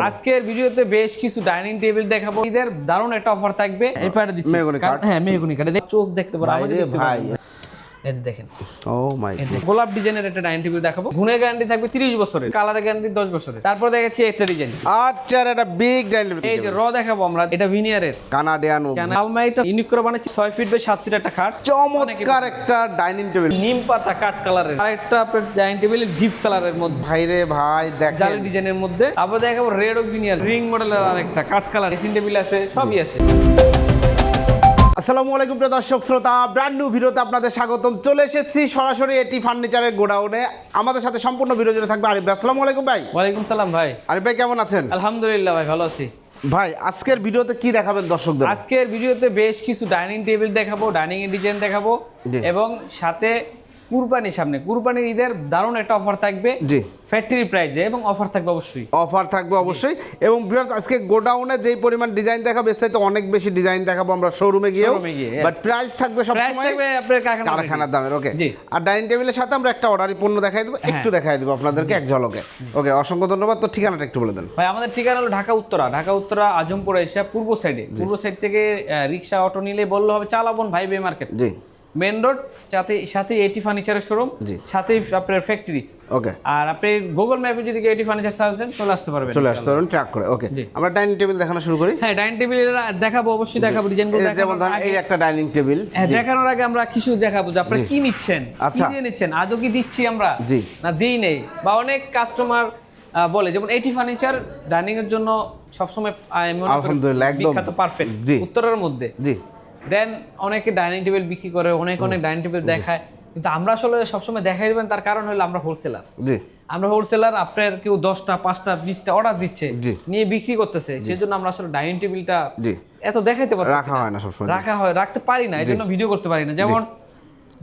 আজকের ভিডিওতে বেশ কিছু ডাইনিং টেবিল দেখাবো। এদের দারুণ একটা অফার থাকবে। এই পারে দিচ্ছি। হ্যাঁ মেহগুনি দেখ- চোখ দেখতে পারো আমাদের ভাই। এই দেখেন। ও মাই গোলাপ ডিজাইনের একটা ডাইনিং টেবিল দেখাবো। গুণের গ্যারান্টি থাকবে 30 বছরের কালারের গ্যারান্টি 10 বছরের। তারপর দেখাচ্ছি একটা ডিজাইন আচ্ছা একটা বিগ ডাইনিং এই যে র দেখাবো আমরা এটা ভিনিয়ারের কানাডিয়ান কেন আলমারিটা ইউনিক করে বানাইছি 6 ফিট বাই 7 ফিট একটা খাট। চমৎকার একটা ডাইনিং টেবিল নিম পাতা কাঠ কালারের আরেকটা আপনার ডাইনিং টেবিল ডিপ কালারের মধ্যে। ভাই রে ভাই জালি দেখেন ডিজাইনের মধ্যে। তারপর দেখাবো রেড অফ ভিনিয়ার রিং মডেলের আরেকটা কাঠ কালার ড্রেসিং টেবিল আছে সবই আছে। আসসালামু আলাইকুম প্রিয় দর্শক শ্রোতা ব্র্যান্ড নিউ ভিডিওতে আপনাদের স্বাগতম। চলে এসেছি সরাসরি এটি ফার্নিচারের গোডাউনে। আমাদের সাথে সম্পূর্ণ ভিডিও জুড়ে থাকবে আরিফ। আসসালামু আলাইকুম ভাই। ওয়ালাইকুম সালাম ভাই। আরিফ ভাই কেমন আছেন? আলহামদুলিল্লাহ ভাই ভালো আছি। ভাই আজকের ভিডিওতে কি দেখাবেন দর্শকদের? আজকের ভিডিওতে বেশ কিছু ডাইনিং টেবিল দেখাবো ডাইনিং এর ডিজাইন দেখাবো এবং সাথে কুরবানির সামনে। কুরবানির ঈদের দারুণ একটা অফার থাকবে জি। ফ্যাক্টরি প্রাইজে এবং অফার থাকবে অবশ্যই। অফার থাকবে অবশ্যই। এবং ভিউয়ার্স আজকে গোডাউনে যেই পরিমাণ ডিজাইন দেখাবে এর চাইতে অনেক বেশি ডিজাইন দেখাবো আমরা শোরুমে গিয়ে. বাট প্রাইস থাকবে সব সময় থাকবে আপনার কারখানা কারখানার দামের ওকে। আর ডাইনিং টেবিলের সাথে আমরা একটা অর্ডারি পণ্য দেখাই দেবো একটু দেখাই দেবো আপনাদেরকে এক ঝলকে। ওকে অসংখ্য ধন্যবাদ। তো ঠিকানাটা একটু বলে দেন। ভাই আমাদের ঠিকানা হলো ঢাকা উত্তরা। ঢাকা উত্তরা আজমপুর এসে পূর্ব সাইডে পূর্ব সাইড থেকে রিক্সা অটো নিলে বললে হবে চালাবন ভাই বে মার্কেট। জি। মেন রোড সাথে সাথে এটি ফার্নিচারের শোরুম। সাথে আপনার ফ্যাক্টরি ওকে। আর আপনি গুগল ম্যাপে যদি এটি ফার্নিচার সার্চ দেন চলে আসতে পারবেন চলে আসতে পারেন ট্র্যাক করে ওকে। আমরা ডাইনিং টেবিল দেখানো শুরু করি। হ্যাঁ ডাইনিং টেবিল দেখাবো অবশ্যই দেখাবো ডিজাইনগুলো যেমন ধরেন এই একটা ডাইনিং টেবিল হ্যাঁ দেখানোর আগে আমরা কিছু দেখাবো যে আপনারা কি নিচ্ছেন কি আচ্ছা। দিয়ে নিচ্ছেন আদৌ কি দিচ্ছি আমরা? জি। না দিই নেই। বা অনেক কাস্টমার বলে যেমন এটি ফার্নিচার ডাইনিং এর জন্য সবসময় আলহামদুলিল্লাহ, একদম। বিখ্যাত পারফেক্ট। উত্তরের মধ্যে। জি। দেন অনেকে ডাইনিং টেবিল বিক্রি করে অনেক অনেক ডাইনিং টেবিল দেখায়। কিন্তু আমরা আসলে সবসময় দেখাই দেবেন তার কারণ হলো আমরা হোলসেলার জি। আমরা হোলসেলার আপনার কেউ দশটা পাঁচটা বিশটা অর্ডার দিচ্ছে নিয়ে বিক্রি করতেছে। সেই জন্য আমরা আসলে ডাইনিং টেবিলটা এত দেখাইতে পারছি রাখা হয় না সবসময়। রাখা হয় রাখতে পারি না এই জন্য ভিডিও করতে পারি না। যেমন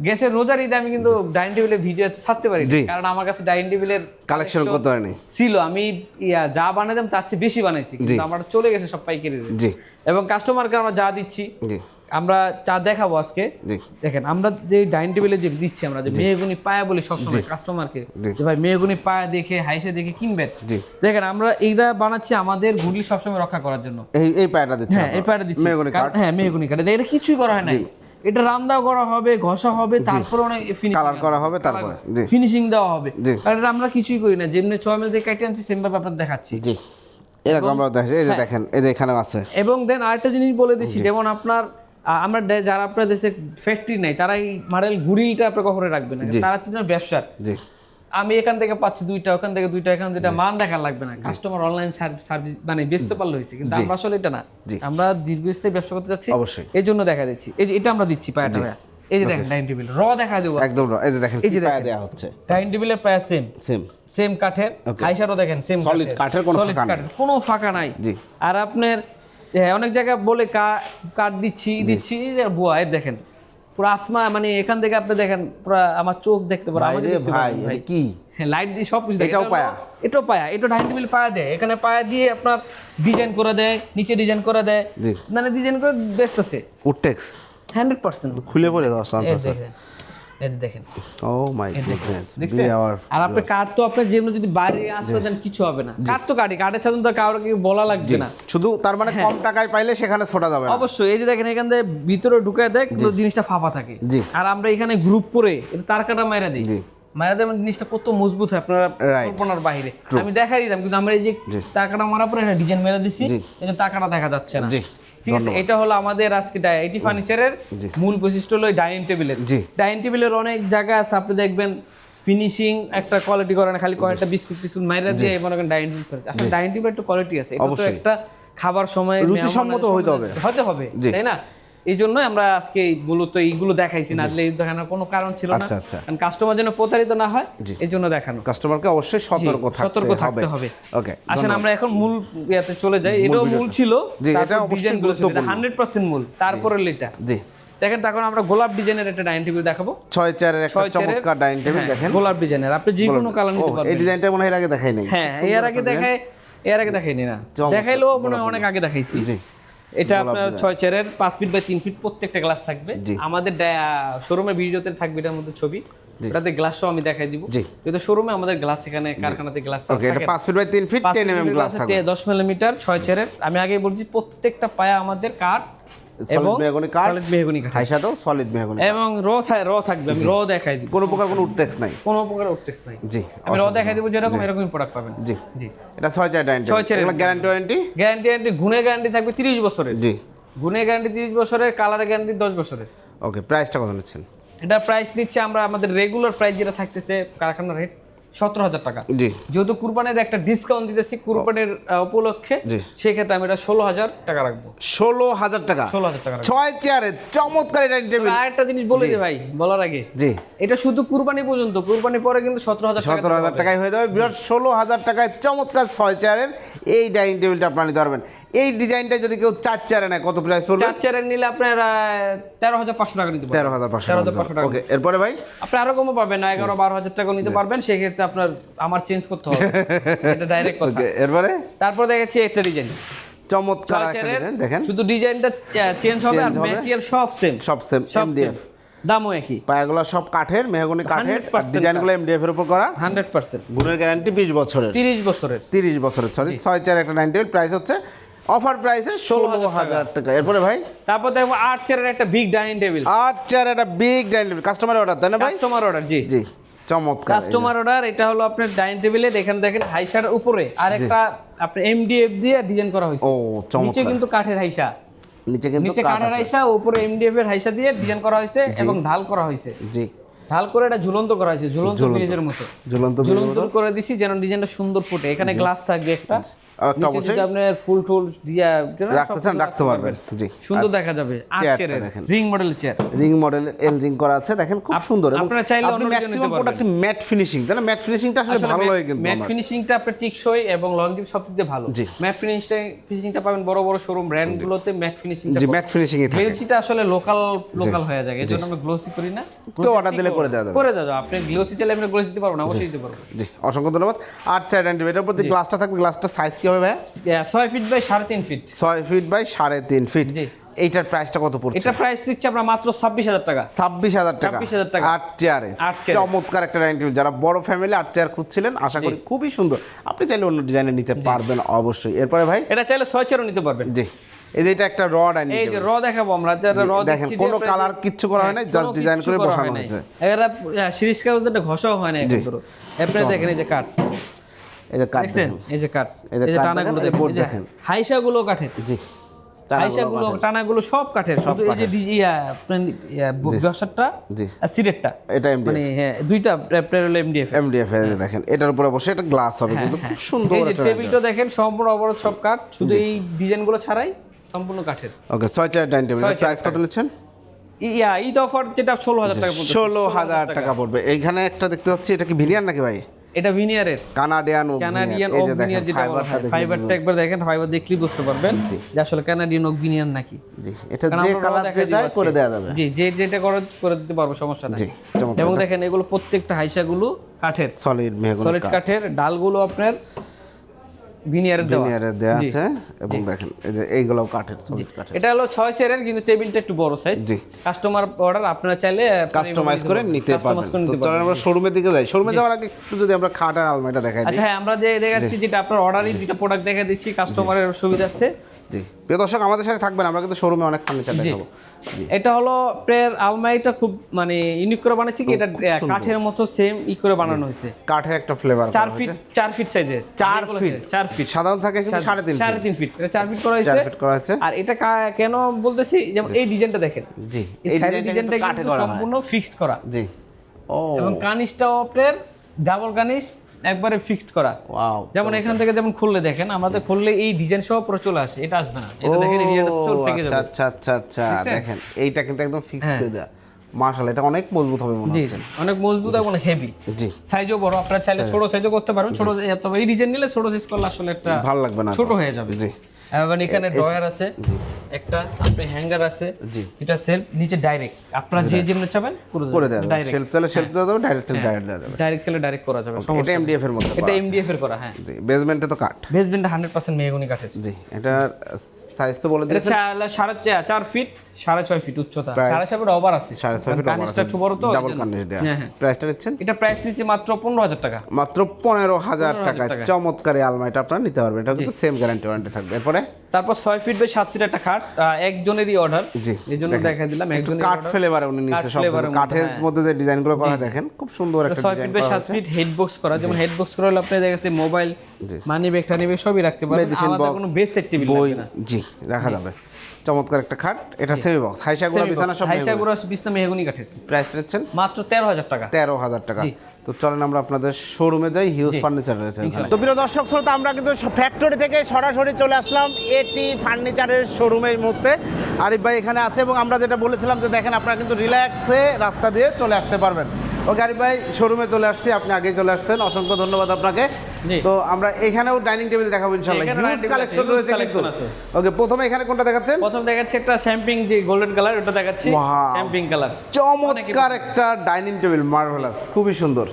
গ্যাসের রোজার ঈদে আমি কিন্তু ডাইনিং টেবিলের ভিডিও ছাড়তে পারি না। কারণ আমার কাছে ডাইনিং টেবিলের কালেকশন করতে হয়নি ছিল। আমি ইয়া যা বানাতাম তার চেয়ে বেশি বানাইছি। কিন্তু আমার চলে গেছে সব পাইকারি জি। এবং কাস্টমারকে আমরা যা দিচ্ছি জি। আমরা চা দেখাবো আজকে। দেখেন আমরা যে ডাইনিং টেবিলে যে দিচ্ছি আমরা যে মেয়েগুনি পায়া বলি সবসময় কাস্টমারকে যে ভাই মেয়েগুনি পায়া দেখে হাইসে দেখে কিনবেন। দেখেন আমরা এইটা বানাচ্ছি আমাদের গুডলি সবসময় রক্ষা করার জন্য। এই এই পায়টা দিচ্ছি হ্যাঁ এই পায়াটা দিচ্ছি। হ্যাঁ মেহগুনি কাঠ এটা কিছুই করা হয় না এটা রান্না করা হবে ঘষা হবে তারপরে অনেক কালার করা হবে তারপরে। জি। ফিনিশিং দেওয়া হবে। কারণ এটা আমরা কিছুই করি না। যেমনি ছয় মিল থেকে কেটে আনছি সেমভাবে আপনার দেখাচ্ছি। জি। এরকম আমরা দেখছি এই যে হ্যাঁ। দেখেন এই যে এখানেও আছে। এবং দেন আরেকটা জিনিস বলে দিচ্ছি যেমন আপনার আমরা যারা আপনার দেশে ফ্যাক্টরি নাই তারা এই মারেল গুড়িটা আপনার কখনো রাখবে না। তারা না ব্যবসার। আমি এখান থেকে পাচ্ছি দুইটা ওখান থেকে দুইটা এখান থেকে দুইটা মান দেখা লাগবে না। কাস্টমার অনলাইন সার্ভিস মানে বেচতে পারলে হয়েছে কিন্তু আমরা আসলে এটা না। আমরা দীর্ঘস্থায়ী ব্যবসা করতে যাচ্ছি। অবশ্যই। এই জন্য দেখা দিচ্ছি। এই যে এটা আমরা দিচ্ছি পায়াটা। এই যে দেখেন ডাইনিং টেবিল র দেখা দেবো। একদম র- এই যে দেখেন এই যে পায়া। দেওয়া হচ্ছে। ডাইনিং টেবিলের প্রায় সেম সেম সেম কাঠের. আইসারও দেখেন সেম Solid কাঠের। কোনো ফাঁকা নেই। কোনো ফাঁকা নাই। জি। আর আপনার হ্যাঁ, অনেক জায়গায় বলে কাঠ দিচ্ছি দিচ্ছি বুয়া এই দেখেন। পুরো আসমা মানে এখান থেকে আপনি দেখেন পুরো আমার চোখ দেখতে পারো ভাই আমাদের ভাই কি? হ্যাঁ লাইট দিয়ে সব কিছু এটাও পায়া? এটাও পায়া এটা ডাইনিং টেবিল পায়া দেয়। এখানে পায়া দিয়ে আপনার ডিজাইন করে দেয় নিচে ডিজাইন করে দেয়। মানে ডিজাইন করে বেচতেছে উডটেক্স হান্ড্রেড পার্সেন্ট খুলে পড়ে চান্স আছে এই দেখেন। ও মাই গুডনেস দেখছেন? আর আপনি তো আপনার যেমন যদি বাইরে দেন কিছু হবে না। তো বলা লাগবে না। শুধু তার মানে হ্যাঁ। কম টাকায় পাইলে সেখানে ছোটা যাবে অবশ্যই এই যে দেখেন এখান থেকে ভিতরে ঢুকে দেয় জিনিসটা ফাঁপা থাকে। আর আমরা এখানে গ্রুপ করে এটা তার কাটা মাইরা দিই। মানে জিনিসটা কত মজবুত হয় আপনার. কল্পনার বাইরে আমি দেখাই দিতাম কিন্তু আমরা এই যে তার কাটা মারার পরে একটা ডিজাইন মেরে দিছি। এই টাকাটা দেখা যাচ্ছে না। ঠিক আছে এটা হলো আমাদের আজকে ফার্নিচারের মূল বৈশিষ্ট্য হলো ডাইনিং টেবিলের। ডাইনিং টেবিলের অনেক জায়গা আছে আপনি দেখবেন ফিনিশিং একটা কোয়ালিটি করে না খালি কয়েকটা বিস্কুট টিস্কুট মাইরা দিয়ে মনে করেন ডাইনিং টেবিল আসলে ডাইনিং টেবিল একটু কোয়ালিটি আছে এটা তো একটা খাবার সময় রুচিসম্মত হইতে হবে। হতে হবে তাই না? এই জন্যই আমরা আজকে মূলত এইগুলো দেখাইছি না আসলে দেখানোর কোনো কারণ ছিল না। আচ্ছা, আচ্ছা। কারণ কাস্টমার যেন প্রতারিত না হয় এই জন্য দেখানো। কাস্টমারকে অবশ্যই সতর্ক থাকতে সতর্ক থাকতে হবে। ওকে আসেন আমরা এখন মূল ইয়াতে চলে যাই। এটাও মূল ছিল এটা অবশ্যই গুরুত্বপূর্ণ। হান্ড্রেড পার্সেন্ট মূল তারপরে এটা জি। দেখেন তখন আমরা গোলাপ ডিজাইনের একটা ডাইনিং টেবিল দেখাবো। ছয় চেয়ারের একটা চমৎকার ডাইনিং টেবিল হ্যাঁ, দেখেন। গোলাপ ডিজাইনের আপনি যে কোনো কালার নিতে এই ডিজাইনটা মনে হয় এর আগে দেখাই নাই হ্যাঁ এর আগে দেখায় এর আগে দেখাইনি না। দেখাইলেও মনে হয় অনেক আগে দেখাইছি। জি। এটা আপনার ছয় চেয়ারের পাঁচ ফিট বাই তিন ফিট প্রত্যেকটা গ্লাস থাকবে। আমাদের শোরুমের ভিডিওতে থাকবে এটার মধ্যে ছবি। এটাতে গ্লাস সহ আমি দেখাই দিব। যেহেতু শোরুমে আমাদের গ্লাস এখানে কারখানাতে গ্লাস থাকে এটা পাঁচ ফিট বাই তিন feet ten M M glass থাকবে। দশ মিলিমিটার ছয় চেয়ারের। আমি আগে বলছি প্রত্যেকটা পায়া আমাদের কাঠ এবং সলিড মেহগনি কাঠ সলিড মেহগনি কাঠ হাই সাথেও সলিড মেহগনি এবং র র থাকবে আমি র দেখাই দিব। কোনো প্রকার কোনো উডটেক্স নাই। কোনো প্রকার ওটেক্স নাই। জি আমি র দেখাই দিব যেরকম এরকমই প্রোডাক্ট পাবেন। জি। জি। এটা ছয় চার ডাইন ছয় চারের এগুলো গ্যারান্টি ওয়ারেন্টি গ্যারান্টি গ্যারান্টি গুণের গ্যারান্টি থাকবে তিরিশ বছরের। জি। গুণের গ্যারান্টি তিরিশ বছরের কালারের গ্যারান্টি দশ বছরের। ওকে প্রাইসটা কত নিচ্ছেন? এটা প্রাইস দিচ্ছে আমরা আমাদের রেগুলার প্রাইস যেটা থাকতেছে কারখানার রেট সতেরো হাজার টাকা। যেহেতু কুরবানির একটা ডিসকাউন্ট দিতেছি কুরবানির উপলক্ষে সেক্ষেত্রে আমি এটা ষোলো হাজার টাকা রাখব। ষোলো হাজার টাকা। ষোলো হাজার টাকা ছয় চেয়ারে চমৎকার ডাইনিং টেবিল আর একটা জিনিস বলে যে ভাই বলার আগে। জি। এটা শুধু কুরবানি পর্যন্ত কুরবানি পরে কিন্তু সতেরো হাজার সতেরো হাজার টাকায় হয়ে যাবে। বিরাট ষোলো হাজার টাকায় চমৎকার ছয় চেয়ারের এই ডাইনিং টেবিলটা আপনারা নিতে পারবেন। এই ডিজাইনটা যদি কেউ চার চেয়ারে নেয় কত প্রাইস পড়বে? চার চেয়ারের নিলে আপনার তেরো হাজার পাঁচশো টাকা নিতে তেরো পারবেন হাজার পাঁচশো তেরো হাজার পাঁচশো টাকা ওকে এরপরে ভাই? আপনি আরও কমও পাবেন না এগারো বারো হাজার টাকা নিতে পারবেন। সেক্ষেত্রে আপনার আমার চেঞ্জ করতে হবে। এটা ডাইরেক্ট কথা। এরপরে? তারপর দেখাচ্ছি একটা ডিজাইন চমৎকার ছয় একটা ডিজাইন দেখেন। শুধু ডিজাইনটা চেঞ্জ হবে আর ম্যাটেরিয়াল সব সেম সব সেম এমডিএফ দামও একই। পায়াগুলো সব কাঠের মেহগনি কাঠের ডিজাইনগুলো এমডিএফ এর উপর করা। হান্ড্রেড পার্সেন্ট গুণের গ্যারান্টি বিশ বছরের। তিরিশ বছরের। তিরিশ বছরের সরি ছয় চার একটা নাইন টেবিল প্রাইস হচ্ছে অফার প্রাইসে ষোলো হাজার টাকা। এরপরে ভাই? তারপর দেখব আট চেয়ারের একটা বিগ ডাইনিং টেবিল আট একটা big dining table customer order তাই না ভাই? কাস্টমার অর্ডার জি। জি চমৎকার। কাস্টমার অর্ডার এটা হলো আপনার ডাইনিং টেবিলের এখানে দেখেন হাইসার উপরে। আর একটা আপনার এমডিএফ দিয়ে ডিজাইন করা হয়েছে। ও নিচে কিন্তু কাঠের হাইসা। নিচে কিন্তু নিচে কাঠের। হাইসা উপরে এমডিএফ এর হাইসা দিয়ে ডিজাইন করা হয়েছে এবং ঢাল করা হয়েছে। জি। ঢাল করে এটা ঝুলন্ত করা হয়েছে ঝুলন্ত ব্রিজের মতো। ঝুলন্ত ঝুলন্ত করে দিছি যেন ডিজাইনটা সুন্দর ফুটে। এখানে গ্লাস থাকবে একটা। নিচে আপনার ফুল টুল দিয়া রাখতে চান রাখতে পারবেন। জি। সুন্দর দেখা যাবে। Ring model chair ring model এল রিং করা আছে দেখেন খুব সুন্দর। আপনারা চাইলে অন্য ম্যাক্সিমাম প্রোডাক্ট ম্যাট ফিনিশিং তাই না? ম্যাট ফিনিশিংটা আসলে ভালো হয় কিন্তু ম্যাট। ফিনিশিংটা আপনার টিকসই এবং লংজিভ সব দিক দিয়ে ভালো। ম্যাট ফিনিশিংটা ফিনিশিংটা পাবেন বড় বড় শোরুম ব্র্যান্ডগুলোতে ম্যাট ফিনিশিংটা জি ম্যাট ফিনিশিংই থাকে। গ্লোসিটা আসলে লোকাল লোকাল হয়ে যায়। এই জন্য আমরা গ্লোসি করি না। কেউ অর্ডার দিলে করে দেওয়া যাবে। করে দেওয়া যাবে। আপনি গ্লোসি চাইলে আপনি গ্লোসি দিতে পারবেন না, অবশ্যই দিতে পারবেন জি অসংখ্য ধন্যবাদ। চার ডাইনিং টেবিল এটার উপর যে গ্লাসটা থাকবে গ্লাসটার সাইজ কি হবে ভাই ছয় ফিট বাই সাড়ে তিন ফিট ছয় ফিট বাই সাড়ে তিন ফিট জি। এইটার প্রাইসটা কত পড়ছে? এটা প্রাইস দিচ্ছি আমরা মাত্র ছাব্বিশ হাজার টাকা। ছাব্বিশ হাজার টাকা। 26,000 টাকা। আট চেয়ারে আট চেয়ারে। চমৎকার একটা ডাইনিং টেবিল যারা বড় ফ্যামিলি আট চেয়ার খুঁজছিলেন আশা করি খুবই সুন্দর। আপনি চাইলে অন্য ডিজাইনে নিতে পারবেন অবশ্যই। এরপরে ভাই? এটা চাইলে ছয় চেরও নিতে পারবেন। জি। এই যে এটা একটা র ডাইনিং এই যে র দেখাবো আমরা যারা র দেখেন, কোনো colour কিচ্ছু করা হয় হ্যাঁ, কোনো design কিচ্ছু করে বসানো হয়েছে। এরা সিরিজ কাগজটা ঘষাও হয় না এরপরে দেখেন এই যে কাঠ এই যে দেখছেন দেখেন। এই যে কাঠ এই যে দেখেন, দেখেন। হাইসাগুলো কাঠের জি হাইসাগুলো টানাগুলো সব কাঠের শুধু এই যে ইয়া জি। আর সিরেটটা এটা এমডিএফ মানে হ্যাঁ দুইটা প্রেরোল এমডিএফ এমডিএফ দেখেন এটার উপরে অবশ্যই এটা গ্লাস হবে কিন্তু খুব সুন্দর হ্যাঁ, এই যে টেবিলটা দেখেন সম্পূর্ণ অবরোধ সব কাঠ শুধু এই ডিজাইনগুলো ছাড়াই সম্পূর্ণ কাঠের। ওকে ডাইনিং টেবিল। প্রাইস কত নিচ্ছেন? ইয়া ঈদ অফার যেটা ষোলো হাজার টাকা ষোলো হাজার টাকা। পড়বে। এইখানে একটা দেখতে পাচ্ছি এটা কি ভিলিয়ান নাকি ভাই? এটা ভিনিয়ারের। কানাডিয়ান কানাডিয়ান ওক ভিনিয়ার যেটা ফাইবারটা একবার দেখেন ফাইবার দেখলেই বুঝতে পারবেন যে আসলে কানাডিয়ান ওক ভিনিয়ার নাকি। জি এটা যে কালার যে করে দেওয়া যাবে। জি যে যেটা করে করে দিতে পারব সমস্যা নাই। এবং দেখেন এগুলো প্রত্যেকটা হাইসাগুলো কাঠের। সলিড সলিড কাঠের ডালগুলো আপনার ভিনিয়ারের দেওয়া। ভিনিয়ারের দেওয়া আছে এবং দেখেন এই যে এইগুলো কাঠের সলিড কাঠের। এটা হলো ছয় চেয়ারের কিন্তু টেবিলটা একটু বড় সাইজ জি। কাস্টমার অর্ডার আপনারা চাইলে কাস্টমাইজ করে নিতে পারবেন। তো চলেন আমরা শোরুমের দিকে যাই। শোরুমে যাওয়ার আগে একটু যদি আমরা খাট আর আলমারিটা দেখাই দিই। আচ্ছা হ্যাঁ আমরা যে দেখাচ্ছি যেটা আপনার অর্ডারই দুটো প্রোডাক্ট দেখা দিচ্ছি কাস্টমারের সুবিধার্থে। জি। প্রিয় দর্শক আমাদের সাথে থাকবেন আমরা কিন্তু শোরুমে অনেক ফার্নিচার দেখাবো। এটা হলো প্রের আলমারিটা খুব মানে ইউনিক করে বানাইছি কি এটা কাঠের মতো সেম ই করে বানানো হয়েছে। কাঠের একটা ফ্লেভার চার ফিট চার ফিট সাইজের চার ফিট চার ফিট সাধারণ থাকে কিন্তু সাড়ে তিন সাড়ে তিন ফিট এটা চার ফিট করা হয়েছে। ফিট করা আছে আর এটা কেন বলতেছি যেমন এই ডিজাইনটা দেখেন। জি এই সাইডের ডিজাইনটা কিন্তু সম্পূর্ণ ফিক্সড করা। জি। ও। এবং কানিসটাও আপনার ডাবল কানিস একবারে ফিক্সড করা। যেমন এখান থেকে যেমন খুললে দেখেন আমাদের খুললে এই ডিজাইন সহ পুরো চলে আসে এটা আসবে না। এটা দেখেন এটা চল থেকে আচ্ছা যাবে আচ্ছা আচ্ছা আচ্ছা দেখেন এইটা কিন্তু একদম ফিক্স হ্যাঁ। করে দেয়া। মাশাআল্লাহ এটা অনেক মজবুত হবে মনে হচ্ছে। অনেক মজবুত এবং হেভি জি। সাইজও বড় আপনারা চাইলে ছোট সাইজও করতে পারবেন ছোট তবে এই ডিজাইন নিলে ছোট সাইজ করলে আসলে একটা ভালো লাগবে না ছোট হয়ে যাবে। জি। এবং এখানে ড্রয়ার আছে একটা আপনি হ্যাঙ্গার আছে জি। এটা সেলফ নিচে ডাইরেক্ট আপনারা যে যেমন চাবেন করে দেওয়া যাবে। ডাইরেক্ট শেলফ তাহলে সেলফ দেওয়া যাবে ডাইরেক্ট ডাইরেক্ট দেওয়া যাবে। ডাইরেক্ট চাইলে ডাইরেক্ট করা যাবে। এটা। এমডিএফ এর মধ্যে এটা এমডিএফ এর করা হ্যাঁ। জি বেসমেন্টে তো কাঠ। হান্ড্রেড পার্সেন্ট মেহগুনি কাঠের। জি এটা সাইজ তো বলে দিয়েছেন। সাড়ে চার- ফিট সাড়ে ছয় ফিট উচ্চতা। সাড়ে ছয় ফিট ওভার আছে। সাড়ে ছয় ফিট কানিসটা একটু বড় তো ডাবল কার্নিশ দেওয়া হ্যাঁ হ্যাঁ। প্রাইসটা নিচ্ছেন? এটা প্রাইস নিচ্ছে মাত্র পনেরো হাজার টাকা। মাত্র পনেরো হাজার 15,000 টাকায়। টাকায়। চমৎকার আলমারিটা আপনারা নিতে পারবেন। এটা কিন্তু সেম গ্যারান্টি ওয়ারেন্টি থাকবে। এরপরে? তারপর ছয় ফিট বাই সাত ফিট একটা খাট একজনেরই অর্ডার জি এই জন্য দেখা দিলাম একটু একজনের কাঠ ফ্লেভারে উনি নিচ্ছে সব কাঠের হ্যাঁ। মধ্যে যে ডিজাইনগুলো করা দেখেন খুব সুন্দর একটা ছয় ফিট বাই সাত ফিট হেড বক্স করা যেমন হেড বক্স করে হলে আপনি দেখা গেছে মোবাইল মানি ব্যাগ টানি ব্যাগ সবই রাখতে পারবেন। আলাদা কোনো বেস সেট টেবিল লাগবে না। জি। রাখা যাবে। চমৎকার একটা খাট। এটা সেমি বক্স হাইসাগুলো বিছানা সব হাইসা গুড়া বিছনা মেহগুনি কাঠের। প্রাইস নিচ্ছেন? মাত্র তেরো হাজার টাকা। তেরো হাজার টাকা। তো চলেন আমরা আপনাদের শোরুমে যাই হিউজ ফার্নিচার রয়েছে তো প্রিয় দর্শক শ্রোতা আমরা কিন্তু ফ্যাক্টরি থেকে সরাসরি চলে আসলাম এটি ফার্নিচারের শোরুমে এই মুহূর্তে। আরিফ ভাই এখানে আছে এবং আমরা যেটা বলেছিলাম যে দেখেন আপনারা কিন্তু রিল্যাক্সে রাস্তা দিয়ে চলে আসতে পারবেন। ওকে গাড়ি ভাই শোরুমে চলে আসছি আপনি আগেই চলে আসছেন। অসংখ্য ধন্যবাদ আপনাকে। তো আমরা এখানেও ডাইনিং টেবিল দেখাবো ইনশাআল্লাহ। হিউজ কালেকশন রয়েছে কিন্তু। ওকে প্রথমে এখানে কোনটা দেখাচ্ছেন? প্রথম দেখাচ্ছি একটা শ্যাম্পিং যে গোল্ডেন কালার ওটা দেখাচ্ছি। শ্যাম্পিং কালার চমৎকার একটা ডাইনিং টেবিল মার্ভেলাস খুবই সুন্দর।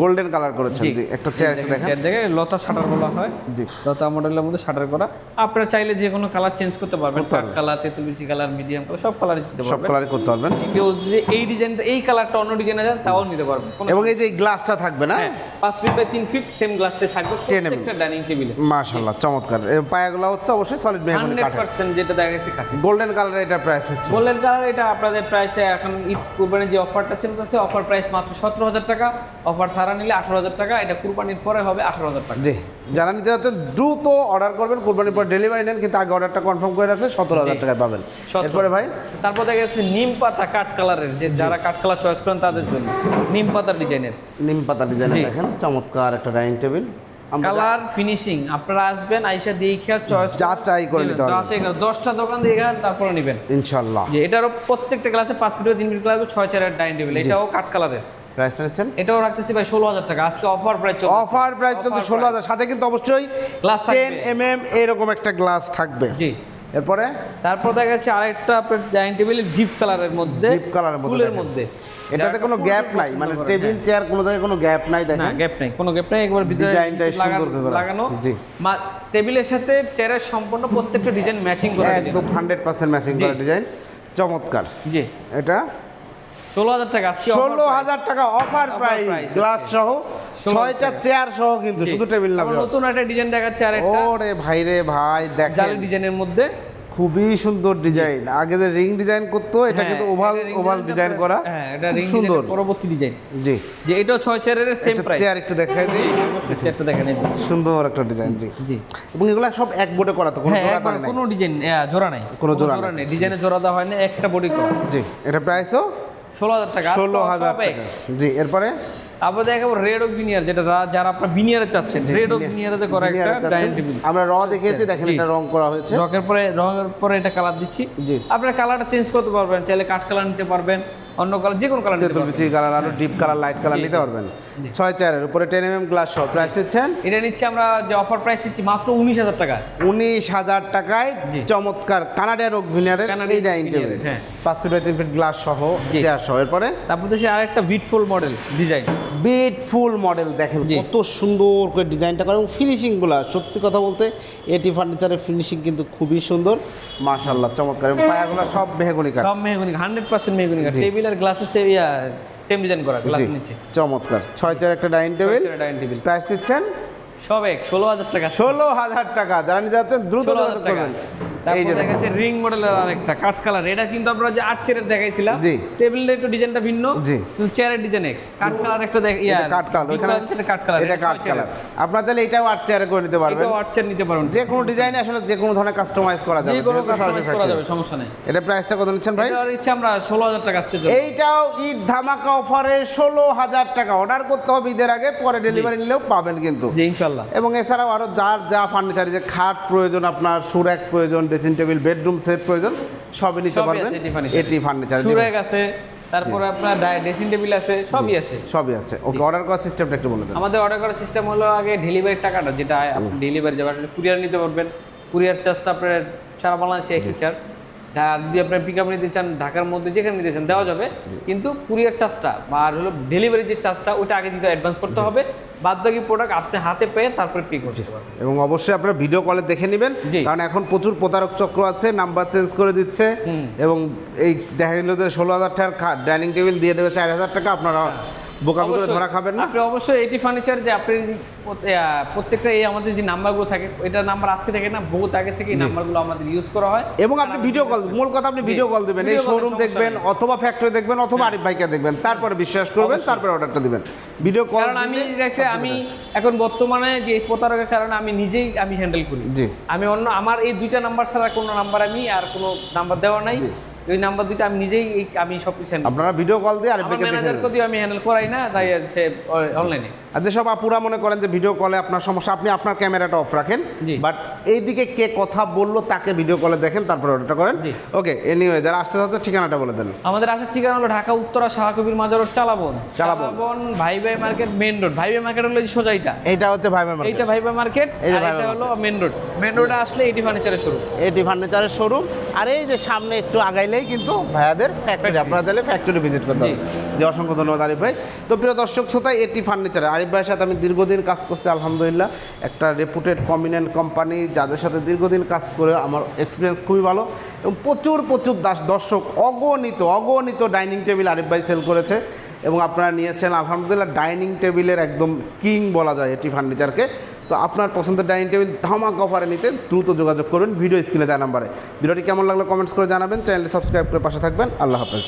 গোল্ডেন কালার করেছেন। জি। একটা চেয়ার একটা দেখেন। চেয়ার দেখে লতা শাটার বলা হয়। জি। লতা মডেলের মধ্যে শাটার করা। আপনারা চাইলে যে কোনো কালার চেঞ্জ করতে পারবেন। কাঠ কালার তেঁতুল বিচি কালার মিডিয়াম কালার সব কালার দিতে পারবেন। সব কালারই করতে পারবেন। কেউ যদি এই ডিজাইনটা এই কালারটা অন্য ডিজাইনে যান তাও নিতে পারবেন। এবং এই যে গ্লাসটা থাকবে না? হ্যাঁ পাঁচ ফিট বাই তিন ফিট সেম গ্লাসটা থাকবে 10 প্রত্যেকটা ডাইনিং টেবিলে মাশাআল্লাহ চমৎকার। এই পায়াগুলো হচ্ছে অবশ্যই সলিড মেহগনি কাঠের। পার্সেন্ট যেটা দেখা গেছে কাঠের। গোল্ডেন কালার এটা প্রাইস নিচ্ছে গোল্ডেন কালার এটা আপনাদের প্রাইসে এখন ঈদ কুরবানির যে অফারটা চলতেছে অফার প্রাইস মাত্র সতেরো হাজার টাকা। অফার ছাড়া নিলে আঠারো হাজার টাকা এটা কুরবানির পরে হবে আঠারো হাজার টাকা। জি যারা নিতে যাচ্ছেন দ্রুত অর্ডার করবেন কুরবানির পর ডেলিভারি নেন কিন্তু আগে অর্ডারটা কনফার্ম করে রাখলে সতেরো হাজার টাকায় পাবেন। 17,000 এরপরে ভাই? তারপর দেখা গেছে নিম পাতা কাঠ কালারের যে যারা কাঠ কালার চয়েস করেন তাদের জন্য। নিম পাতার ডিজাইনের নিম পাতা ডিজাইন দেখেন চমৎকার একটা ডাইনিং টেবিল কালার ফিনিশিং আপনারা আসবেন আইসা দেখে চয়েস যাচাই করে নিতে হবে। যাচাই করে দশটা দোকান দেখে তারপরে নেবেন। ইনশাল্লাহ। যে এটারও প্রত্যেকটা ক্লাসে পাঁচ ফিট তিন ফিট ক্লাস ছয় চারের ডাইনিং টেবিল এটাও কাঠ কালারের। প্রাইসটা নিচ্ছেন? এটাও রাখতেছি ভাই ষোলো হাজার টাকা। আজকে অফার প্রাইস চলছে অফার প্রাইস চলছে ষোলো হাজার। সাথে কিন্তু অবশ্যই থাকবে। টেন এম এম এরকম একটা গ্লাস থাকবে। জি। এরপরে? তারপর দেখা যাচ্ছে আরেকটা ডাইনিং টেবিল ডিপ কালারের মধ্যে ডিপ কালারের মধ্যে ফুলের মধ্যে। এটাতে কোনো গ্যাপ নাই মানে টেবিল হ্যাঁ। চেয়ার কোনো জায়গায় কোনো গ্যাপ নাই না দেখেন। গ্যাপ নেই কোনো গ্যাপ নেই একবার লাগানো- সুন্দর করে লাগানো। জি। টেবিলের সাথে চেয়ারের সম্পূর্ণ প্রত্যেকটা ডিজাইন ম্যাচিং করা একদম হান্ড্রেড পার্সেন্ট ম্যাচিং করা ডিজাইন চমৎকার। জি। এটা ষোলো হাজার টাকা ষোলো। হাজার টাকা অফার প্রাইস গ্লাস সহ 16,000 ছয়টা চেয়ার সহ কিন্তু শুধু টেবিল না নতুন একটা ডিজাইন দেখাচ্ছে আরেকটা। ওরে ভাই রে ভাই দেখেন। জালি ডিজাইনের মধ্যে। খুবই সুন্দর ডিজাইন আগে যে রিং ডিজাইন করতো এটা হ্যাঁ, কিন্তু ওভাল ওভাল ডিজাইন করা। হ্যাঁ এটা রিং সুন্দর। পরবর্তী ডিজাইন জি। যে এটাও ছয় চেয়ারের সেম প্রাইস চেয়ার একটু দেখাই দিই। অবশ্যই চেয়ারটা দেখেন এই সুন্দর একটা ডিজাইন জি। জি। এবং এগুলো সব এক বোর্ডে করা তো কোনো হ্যাঁ জোড়া নাই। কোনো ডিজাইন জোড়া নাই। কোনো জোড়া নাই। ডিজাইনে জোড়া দেওয়া হয় না একটা বডি করা। জি এটা প্রাইসও ষোলো হাজার টাকা ষোলো হাজার। টাকা। জি এরপরে? তারপরে দেখাবো রেড অফ বিনিয়ার যেটা যারা আপনার বিনিয়ারে চাচ্ছেন। রেড অফ বিনিয়ারে করা একটা ডাইনিং টেবিল আমরা র দেখেছি দেখেন এটা রং করা হয়েছে। রকের পরে রঙের পরে এটা কালার দিচ্ছি। জি। আপনার কালারটা চেঞ্জ করতে পারবেন চাইলে কাঠ কালার নিতে পারবেন অন্য কালার যে কোনো কালার নিতে পারবেন। কালার আরও ডিপ কালার লাইট কালার নিতে পারবেন। ছয় চারের উপরে টেন এম এম গ্লাস সহ। প্রাইস দিচ্ছেন? এটা নিচ্ছি আমরা যে অফার প্রাইস দিচ্ছি মাত্র উনিশ হাজার টাকা। উনিশ হাজার টাকায়। চমৎকার কানাডিয়ান ওক ভিনিয়ারের এই ডাইনিং টেবিল। পাঁচ ফিট তিন ফিট গ্লাস সহ। চেয়ার সহ। এরপরে? তারপর দেশে আরেকটা beautiful model design beautiful model দেখেন। কত সুন্দর করে ডিজাইনটা করে এবং ফিনিশিংগুলো সত্যি কথা বলতে এটি ফার্নিচারের ফিনিশিং কিন্তু খুবই সুন্দর। মাশাল্লাহ চমৎকার। এবং পায়াগুলো সব মেহগনি কাঠ। সব মেহগুনি হান্ড্রেড পার্সেন্ট মেহগুনি জি। টেবিল আর গ্লাসের সেম ডিজাইন করা গ্লাস নিচে চমৎকার। ছয় চার একটা dining table dining table. Price দিচ্ছেন? সব এক ষোলো হাজার টাকা। ষোলো হাজার টাকা। যারা নিতে যাচ্ছেন দ্রুত করবেন তারপর রিং মডেলের আরেকটা কাঠ কালার এটা কিন্তু আমরা যে আট চেয়ারের দেখাইছিলাম জি। টেবিলের একটু ডিজাইনটা ভিন্ন জি। চেয়ারের ডিজাইনে কালার একটা দেখ ইয়া কালার সেটা কালার এটা কাঠ কালার আপনারা তাহলে এটাও আট চেয়ারে করে নিতে পারবেন। এটাও আট চেয়ার নিতে পারবেন। যে কোনো ডিজাইনে আসলে যে কোনো ধরনের কাস্টমাইজ করা যাবে যে কোনো কাস্টমাইজ করা যাবে সমস্যা নেই। এটা প্রাইসটা কত নিচ্ছেন ভাই? এটার ইচ্ছে আমরা ষোলো হাজার টাকা আজকে এইটাও ঈদ ধামাকা অফারে ষোলো হাজার টাকা। অর্ডার করতে হবে ঈদের আগে পরে ডেলিভারি নিলেও পাবেন কিন্তু। জি এবং এছাড়াও আরও যার যা ফার্নিচার যে খাট প্রয়োজন আপনার সুরাক প্রয়োজন ড্রেসিং টেবিল বেডরুম সেট প্রয়োজন সবই নিতে পারবেন। এটি ফার্নিচার আছে তারপর আপনার ড্রেসিং টেবিল আছে সবই আছে। সবই আছে। ওকে অর্ডার করার সিস্টেমটা একটু বলে দেন। আমাদের অর্ডার করার সিস্টেম হলো আগে ডেলিভারির টাকাটা যেটা আপনি ডেলিভারি যাবে কুরিয়ার নিতে পারবেন। কুরিয়ার চার্জটা আপনার সারা বাংলাদেশে একই চার্জ যদি আপনার পিক আপ নিতে চান ঢাকার মধ্যে যেখানে নিতে চান দেওয়া যাবে। কিন্তু কুরিয়ার চার্জটা বা আর হলো ডেলিভারি যে চার্জটা ওটা আগে দিতে অ্যাডভান্স করতে হবে। বাদ বাকি প্রোডাক্ট আপনি হাতে পেয়ে তারপরে পে করতে পারবেন। এবং অবশ্যই আপনারা ভিডিও কলে দেখে নেবেন। কারণ এখন প্রচুর প্রতারক চক্র আছে নাম্বার চেঞ্জ করে দিচ্ছে। এবং এই দেখা গেল যে ষোলো হাজার টাকার ডাইনিং টেবিল দিয়ে দেবে চার হাজার টাকা আপনারা করে হ্যাঁ। ধরা খাবেন না? আপনি অবশ্যই এটি ফার্নিচার যে আপনি প্রত্যেকটা এই আমাদের যে নাম্বারগুলো থাকে এটা নাম্বার আজকে থেকে না বহুত আগে থেকে এই নাম্বারগুলো আমাদের ইউজ করা হয়। এবং আপনি ভিডিও কল মূল কথা আপনি ভিডিও কল দিবেন এই শোরুম দেখবেন। অথবা ফ্যাক্টরি দেখবেন অথবা আরিফ ভাইকে দেখবেন তারপরে বিশ্বাস করবেন তারপরে অর্ডারটা দিবেন। ভিডিও কল কারণ আমি আমি এখন বর্তমানে যে প্রতারকের কারণে আমি নিজেই আমি হ্যান্ডেল করি। জি। আমি অন্য আমার এই দুইটা নাম্বার ছাড়া কোনো নাম্বার আমি আর কোনো নাম্বার দেওয়া নাই। ওই নাম্বার দুইটা আমি নিজেই আমি সব কিছু আপনারা ভিডিও কল দিয়ে আরিফ আমার ভাইকে দেখে ম্যানেজার আমি হ্যান্ডেল করাই না তাই হচ্ছে অনলাইনে আর যেসব আপুরা মনে করেন যে ভিডিও কলে আপনার সমস্যা আপনি আপনার ক্যামেরাটা অফ রাখেন। বাট এইদিকে কে কথা বলল তাকে ভিডিও কলে দেখেন তারপরে অর্ডারটা করেন। ওকে এনিওয়ে যারা আসতে চাচ্ছে ঠিকানাটা বলে দেন। আমাদের আসার ঠিকানা হলো ঢাকা উত্তরা শাহকবির মাজার রোড চালাবন। চালাবন। ভাই ভাই মার্কেট মেন রোড ভাই ভাই মার্কেট হলো এই সোজাইটা এইটা। হচ্ছে ভাই মার্কেট। এটা ভাই ভাই মার্কেট এই আর এটা হলো মেন রোড মেন রোডে আসলে এটি ফার্নিচারের শোরুম এটি ফার্নিচারের শোরুম আর এই যে সামনে একটু আগাইলেই কিন্তু ভাইয়াদের ফ্যাক্টরি আপনারা চাইলে ফ্যাক্টরি ভিজিট করতে হবে যে অসংখ্য ধন্যবাদ আরিফ ভাই। তো প্রিয় দর্শক শ্রোতায় এটি ফার্নিচার আরিফ ভাইয়ের সাথে আমি দীর্ঘদিন কাজ করছি আলহামদুলিল্লাহ। একটা রেপুটেড কমিনেন্ট কোম্পানি যাদের সাথে দীর্ঘদিন কাজ করে আমার এক্সপিরিয়েন্স খুবই ভালো। এবং প্রচুর প্রচুর দাস দর্শক অগণিত অগণিত ডাইনিং টেবিল আরিফ ভাই সেল করেছে। এবং আপনারা নিয়েছেন আলহামদুলিল্লাহ ডাইনিং টেবিলের একদম কিং বলা যায় এটি ফার্নিচারকে তো আপনার পছন্দের ডাইনিং টেবিল ধামাক অফারে নিতে দ্রুত যোগাযোগ করবেন ভিডিও স্ক্রিনে দেওয়া নাম্বারে। ভিডিওটি কেমন লাগল কমেন্টস করে জানাবেন চ্যানেলটি সাবস্ক্রাইব করে পাশে থাকবেন, আল্লাহ হাফেজ।